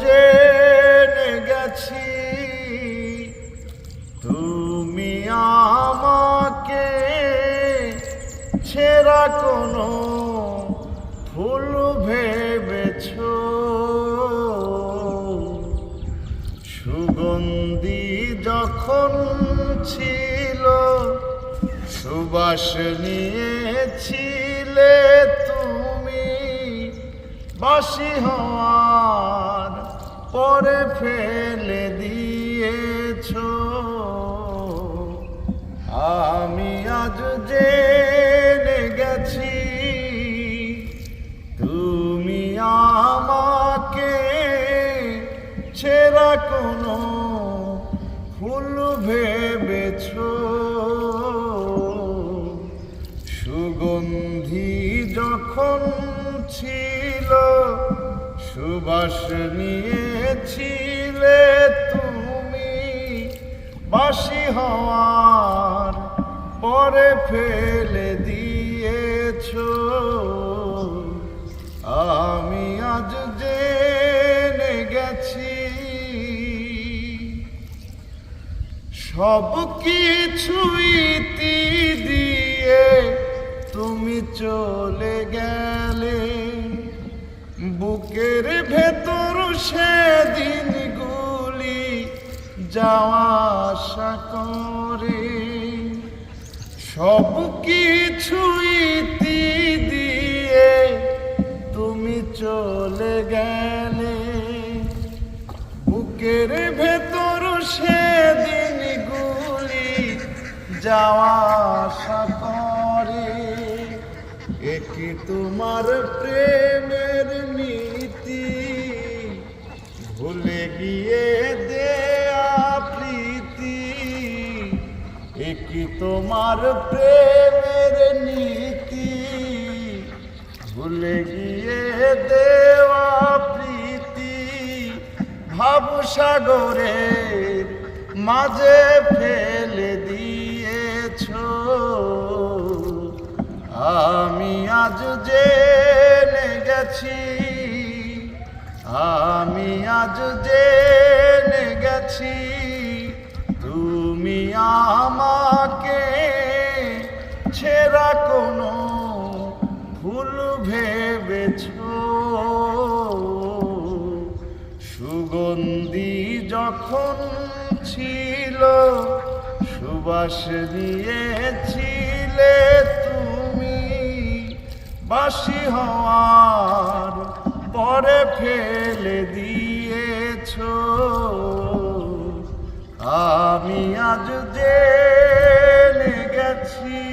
জেনে গেছি তুমি আমাকে ছেঁড়া কোনো ফুল ভেবেছ। সুগন্ধি যখন ছিল সুবাস নিয়েছিলে বাসি হওয়ার পরে ফেলে দিয়েছ। আমি আজ জেনে গেছি, তুমি আমাকে ছেঁড়া কোনো ফুল ভেবেছ। সুগন্ধি যখন ছিল, সুবাস নিয়েছিলে তুমি। বাসি হওয়ার পরে ফেলে দিয়েছ। আমি আজ জেনে গেছি সব কিছু বুকের ভেতর সেদিন গুলি যাওয়া আশা করে। সব কিছু ইতি দিয়ে তুমি চলে গেলে। বুকের ভেতর সেদিন গুলি যাওয়া আশা করে। একি তোমার প্রেমের নীতি ভুলে গিয়ে দেয়া প্রীতি একি তোমার প্রেমের নীতি? ভুলে গিয়ে দেওয়া প্রীতি ভাবসাগরের মাঝে ফেলে দিয়েছ। আমি আজ জেনে গেছি আমি আজ জেনে গেছি, তুমি আমাকে ছেঁড়া কোনো ভুল ভেবেছ। সুগন্ধি যখন ছিল, সুবাস নিয়েছিলে তুমি। বাসি হওয়ার পরে ফেলে দিয়েছ। আমি আজ জেনে গেছি